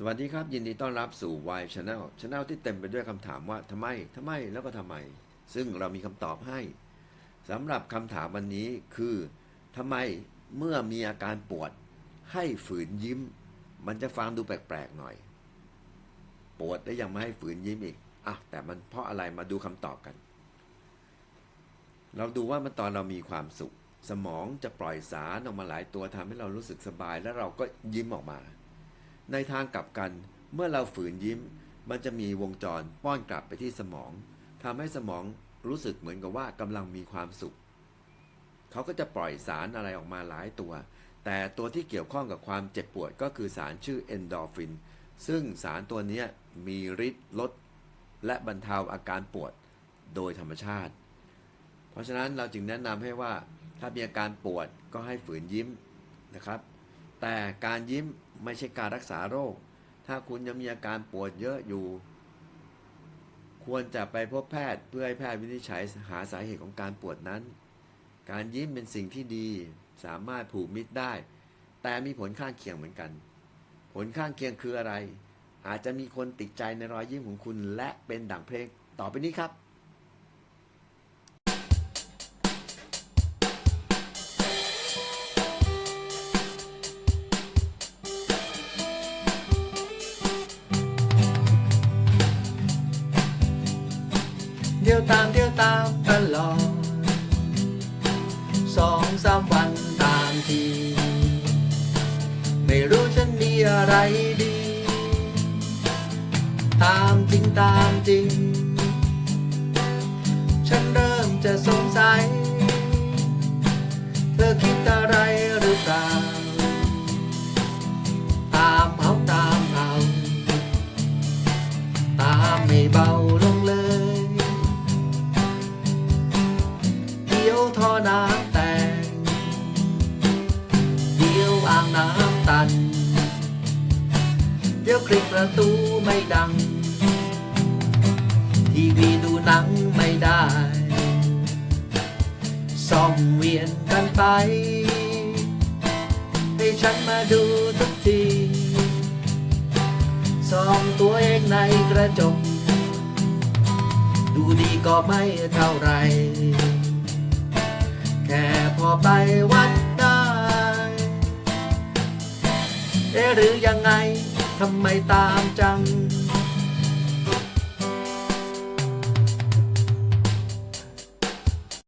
สวัสดีครับ ยินดีต้อนรับสู่ Y Channel Channel ที่เต็มไปด้วยคำถามว่าทำไมทำไมแล้วก็ทำไม ซึ่งเรามีคำตอบให้สำหรับคำถามวันนี้คือทำไมเมื่อมีอาการปวด ให้ฝืนยิ้ม มันจะฟังดูแปลกๆหน่อย ปวดแล้วยังไม่ให้ฝืนยิ้มอีกอะแต่มันเพราะอะไรมาดูคำตอบกัน เราดูว่ามันตอนเรามีความสุข สมองจะปล่อยสารออกมาหลายตัวทำให้เรารู้สึกสบายแล้วเราก็ยิ้มออกมา ในทางกลับกัน เมื่อเราฝืนยิ้ม มันจะมีวงจรป้อนกลับไปที่สมองทำให้สมองรู้สึกเหมือนกับว่ากำลังมีความสุข เขาก็จะปล่อยสารอะไรออกมาหลายตัว แต่ตัวที่เกี่ยวข้องกับความเจ็บปวดก็คือสารชื่อเอนโดรฟิน ซึ่งสารตัวนี้มีฤทธิ์ลด และบรรเทาอาการปวดโดยธรรมชาติ เพราะฉะนั้นเราจึงแนะนำให้ว่าถ้ามีอาการปวดก็ให้ฝืนยิ้มนะครับ แต่การยิ้ม ไม่ใช่การรักษาโรค ถ้าคุณยังมีอาการปวดเยอะอยู่ ควรจะไปพบแพทย์เพื่อให้แพทย์วินิจฉัยหาสาเหตุของการปวดนั้น การยิ้มเป็นสิ่งที่ดี สามารถผูกมิตรได้ แต่มีผลข้างเคียงเหมือนกัน ผลข้างเคียงคืออะไร อาจจะมีคนติดใจในรอยยิ้มของคุณและเป็นดั่งเพลงต่อไปนี้ครับ เดี๋ยวตามเดี๋ยวตามตลอดสองสามวันตามที ไม่รู้ฉันมีอะไรดี ตามจริงตามจริง ฉันเริ่มจะสงสัย เธอคิดอะไรหรือเปล่า ตามเอาตามเอา ตามไม่เบา ตัน เดี๋ยวคลิกประตูไม่ดัง ทีวีดูหนังไม่ได้ ซ่อมเวียนกันไป ให้ฉันมาดูทุกทีส่องตัวเองในกระจก ดูดีก็ไม่เท่าไร แค่พอไปวัด หรือยังไงทำไมตามจัง